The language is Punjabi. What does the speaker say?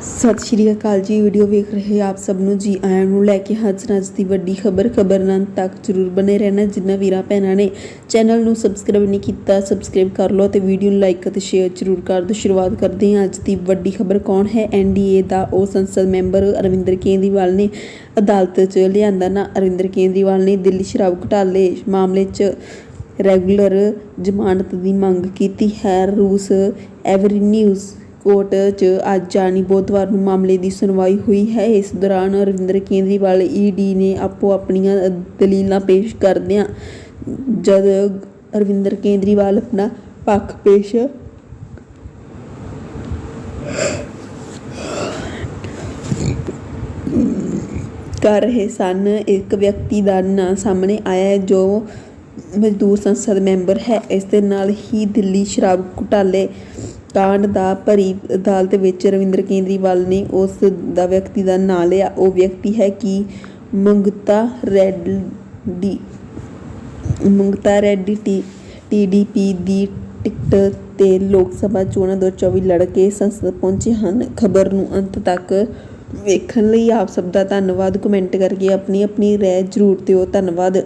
ਸਤਿ ਸ਼੍ਰੀ ਅਕਾਲ ਜੀ ਵੀਡੀਓ ਵੇਖ ਰਹੇ ਆਪ ਸਭ ਨੂੰ ਜੀ ਆਇਆਂ ਨੂੰ ਲੈ ਕੇ ਹਾਜ਼ਰ ਅੱਜ ਦੀ ਵੱਡੀ ਖਬਰ ਖਬਰ ਨਾਲ ਤੱਕ ਜਰੂਰ ਬਨੇ ਰਹਿਣਾ ਜਿੰਨਾ ਵੀਰਾਂ ਭੈਣਾਂ ਨੇ ਚੈਨਲ ਨੂੰ ਸਬਸਕ੍ਰਾਈਬ ਨਹੀਂ ਕੀਤਾ ਸਬਸਕ੍ਰਾਈਬ ਕਰ ਲਓ ਤੇ ਵੀਡੀਓ ਨੂੰ ਲਾਈਕ ਅਤੇ ਸ਼ੇਅਰ ਜਰੂਰ ਕਰ ਦਿਓ। ਸ਼ੁਰੂਆਤ ਕਰਦੇ ਹਾਂ ਅੱਜ ਦੀ ਵੱਡੀ ਖਬਰ ਕੌਣ ਹੈ? ਐਨਡੀਏ ਦਾ ਉਹ ਸੰਸਦ ਮੈਂਬਰ ਅਰਵਿੰਦਰ ਕੇਜਰੀਵਾਲ ਨੇ ਅਦਾਲਤ 'ਚ ਲਿਆਂਦਾ ਨਾ ਅਰਵਿੰਦਰ ਕੇਜਰੀਵਾਲ ਨੇ ਦਿੱਲੀ ਸ਼ਰਾਬ ਘੁਟਾਲੇ ਮਾਮਲੇ 'ਚ ਰੈਗੂਲਰ ਜ਼ਮਾਨਤ ਦੀ ਮੰਗ ਕੀਤੀ ਹੈ। ਰੂਸ ਐਵਰੀ ਨਿਊਜ਼ ਕੋਰਟ 'ਚ ਅੱਜ ਜਾਣੀ ਬੁੱਧਵਾਰ ਨੂੰ ਮਾਮਲੇ ਦੀ ਸੁਣਵਾਈ ਹੋਈ ਹੈ। ਇਸ ਦੌਰਾਨ ਅਰਵਿੰਦਰ ਕੇਜਰੀਵਾਲ ਈਡੀ ਨੇ ਆਪੋ ਆਪਣੀਆਂ ਦਲੀਲਾਂ ਪੇਸ਼ ਕਰਦਿਆਂ ਜਦ ਅਰਵਿੰਦਰ ਕੇਜਰੀਵਾਲ ਆਪਣਾ ਪੱਖ ਪੇਸ਼ ਕਰ ਰਹੇ ਸਨ। ਇੱਕ ਵਿਅਕਤੀ ਦਾ ਨਾਂ ਸਾਹਮਣੇ ਆਇਆ ਹੈ, ਜੋ ਮਜ਼ਦੂਰ ਸੰਸਦ ਮੈਂਬਰ ਹੈ। ਇਸ ਦੇ ਨਾਲ ਹੀ ਦਿੱਲੀ ਸ਼ਰਾਬ ਘੁਟਾਲੇ ਕਾਂਡ ਦਾ ਭਰੀ ਅਦਾਲਤ ਵਿੱਚ ਰਵਿੰਦਰ ਕੇਜਰੀਵਾਲ ਨੇ ਉਸ ਦਾ ਵਿਅਕਤੀ ਦਾ ਨਾਂ ਲਿਆ। ਉਹ ਵਿਅਕਤੀ ਹੈ ਕਿ ਮੰਗਤਾ ਰੈਡੀ ਮੰਗਤਾ ਰੈਡੀ ਟੀ ਟੀਡੀਪੀ ਦੀ ਟਿਕਟ ਤੇ ਲੋਕ ਸਭਾ ਚੋਣਾਂ 2024 ਲੜ ਕੇ ਸੰਸਦ ਪਹੁੰਚੇ ਹਨ। ਖਬਰ ਨੂੰ ਅੰਤ ਤੱਕ ਵੇਖਣ ਲਈ ਆਪ ਸਭ ਦਾ ਧੰਨਵਾਦ। ਕਮੈਂਟ ਕਰਕੇ ਆਪਣੀ ਆਪਣੀ ਰਾਏ ਜ਼ਰੂਰ ਦਿਓ। ਧੰਨਵਾਦ।